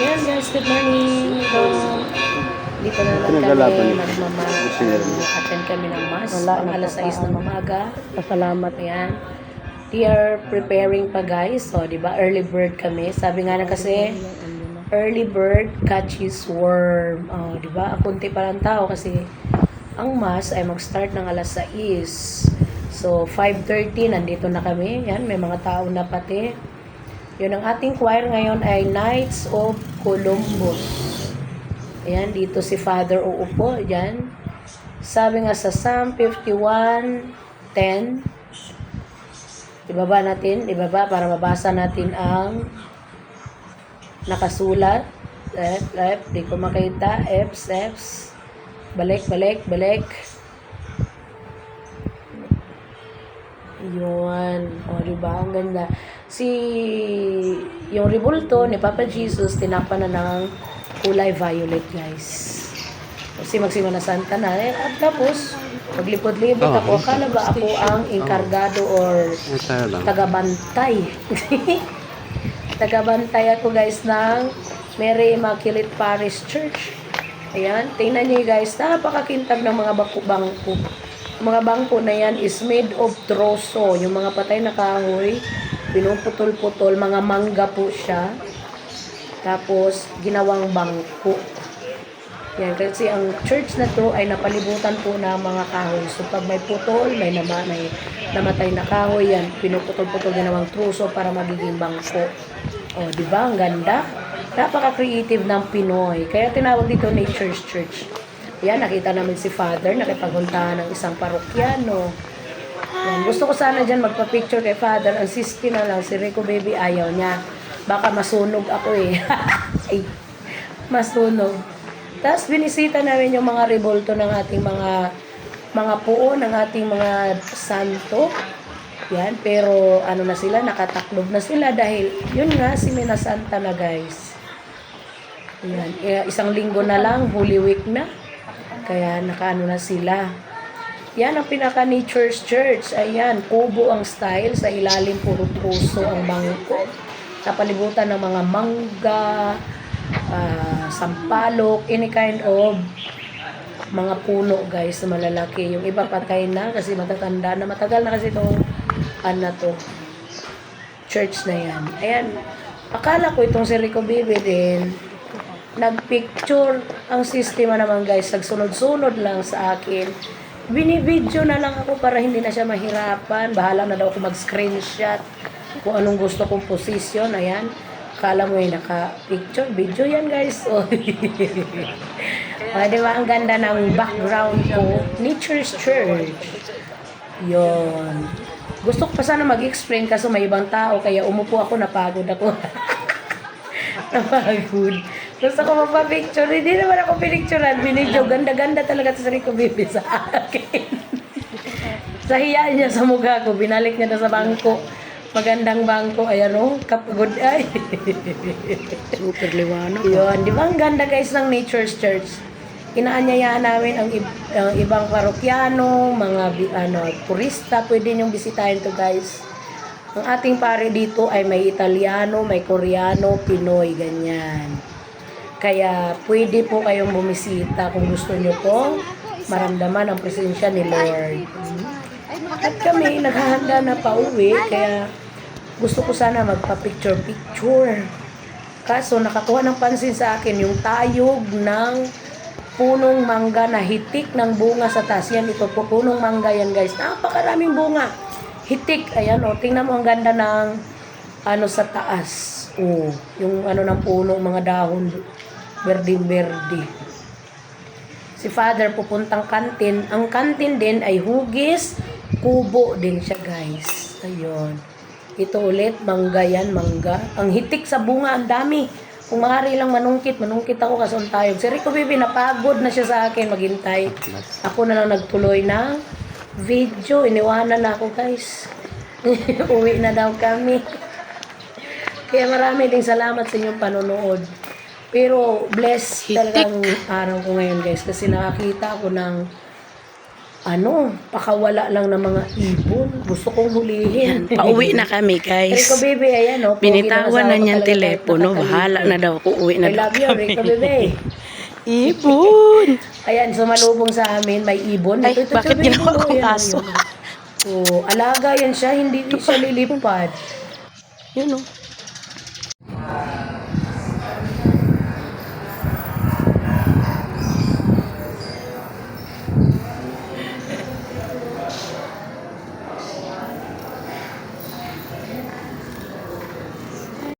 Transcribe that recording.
Yan guys, good morning. So, dito na Pinaglalaban kami nagmama. Attend kami ng mass. Wala, Pang alas 6 ng umaga. Pasalamat. Ayan. We are preparing pa guys. So, di ba, early bird kami. Sabi nga na kasi, early bird catches worm. Oh, di ba? Kunti pa lang tao kasi ang mass ay mag-start ng alas 6. So, 5.30, nandito na kami. Yan, may mga tao na pati. Yun ang ating choir ngayon ay Knights of Columbus. Ayan, dito si Father uupo. Yan. Sabi nga sa Psalm 51.10, ibaba natin, ibaba para mabasa natin ang nakasulat. Left, left, di ko makita. Fs, Fs. Balik, balik, balik. Yun. O, diba? Ang ganda. Si, yung ribulto ni Papa Jesus, tinapa na ng kulay violet, guys. Kasi magsimula na Santa na. Eh, at tapos, maglipod-libot Oh, ako. Akala ba ako ang enkargado or tayo lang. tagabantay. tagabantay ako guys ng Mary Immaculate Parish Church. Ayan, tingnan niyo guys, napakakintab ng mga bangko. Ang mga bangko na yan is made of troso. Yung mga patay na kahoy, pinuputol-putol, mga mangga po siya. Tapos, ginawang bangko. Yan, kasi ang church na to ay napalibutan po ng mga kahoy. So, pag may putol, may, nama, may namatay na kahoy, yan, pinuputol-putol ginawang truso para magiging bangko. O, di ba? Ang ganda. Napaka-creative ng Pinoy. Kaya tinawag dito Nature's Church. Yan, nakita namin si Father, nakipaghuntahan ng isang parokyano. Yan, gusto ko sana dyan magpa-picture kay Father. Ang sisti na lang, si Rico Baby ayaw niya. Baka masunog ako eh. Ay, masunog. Tapos binisita namin yung mga revolto ng ating mga mga puo ng ating mga santo. Yan, pero ano na sila, nakataklob na sila dahil yun nga, si Mina Santa na guys. Yan, eh, isang linggo na lang, Holy Week na. Kaya nakaano na sila. Yan ang pinaka Nature's Church. Ayan, kubo ang style. Sa ilalim puro puso ang bangko. Napalibutan ng mga mangga, ah, sampalok, any kind of mga puno guys na malalaki. Yung iba patay na kasi matatanda na. Matagal na kasi itong ano to, church na yan. Ayan, akala ko itong si Rico Bibi din, nagpicture ang sistema naman guys, nagsunod-sunod lang sa akin. Binibidyo na lang ako para hindi na siya mahirapan. Bahala na daw ako mag-screenshot kung anong gusto kong position. Ayan. Akala mo yung naka-picture. Video yan guys. Oh. ah, di ba? Ang ganda ng background ko. Nature's Church. Yon. Gusto ko pa sana mag-explain kaso may ibang tao kaya umupo ako, napagod ako. napagod. Gusto ko magpa-picture. Hindi naman ako pinicturean. Binidyo. Ganda-ganda talaga sa sarili ko sa akin. sa hiya niya sa mukha ko. Binalik niya na sa bangko. Magandang bangko. Ayan o. Kapagod ay. Super liwanag. Yun, di ba ang ganda guys ng Nature's Church? Inaanyayaan namin ang, ib- ang ibang parokyano, mga ano, turista, pwede niyong bisitahin to guys. Ang ating pare dito ay may Italiano, may Koreano, Pinoy, ganyan. Kaya pwede po kayong bumisita kung gusto niyo po maramdaman ang presensya ni Lord. At kami naghahanda na pauwi, kaya gusto ko sana magpa-picture-picture. Kaso nakakuha ng pansin sa akin yung tayog ng punong mangga na hitik ng bunga sa taas. Yan, ito po, punong mangga yan guys. Napakaraming bunga. Hitik, ayan o, tingnan mo ang ganda ng ano sa taas. Oh, yung ano ng puno, mga dahon, berding-berde. Si Father pupuntang kantin. Ang kantin din ay hugis, kubo din siya guys. Ayun. Ito ulit, mangga yan, mangga. Ang hitik sa bunga, ang dami. Kung maaari lang manungkit, manungkit ako kasi ang tayog. Si Rico Bibi, napagod na siya sa akin maghintay. Ako na lang nagtuloy ng video. Iniwanan na ako guys. Uwi na daw kami. Kaya marami ding salamat sa inyong panonood. Pero blessed talagang araw ko ngayon guys kasi nakakita ako ng ano, pakawala lang ng mga ibon. Gusto kong hulihin. Yan, pauwi na kami Rico guys. Bebe, ayan oh. Binitawan na niyang talaga telepono. Bahala na daw. Uuwi na I daw love you, kami. Rico Bebe. Ibon! Ayan, sumalubong sa amin, may ibon. Ay, Ito, ito, bakit ginawa kong aso? yan. Oh, alaga yan siya, hindi siya lilipad. Yun oh.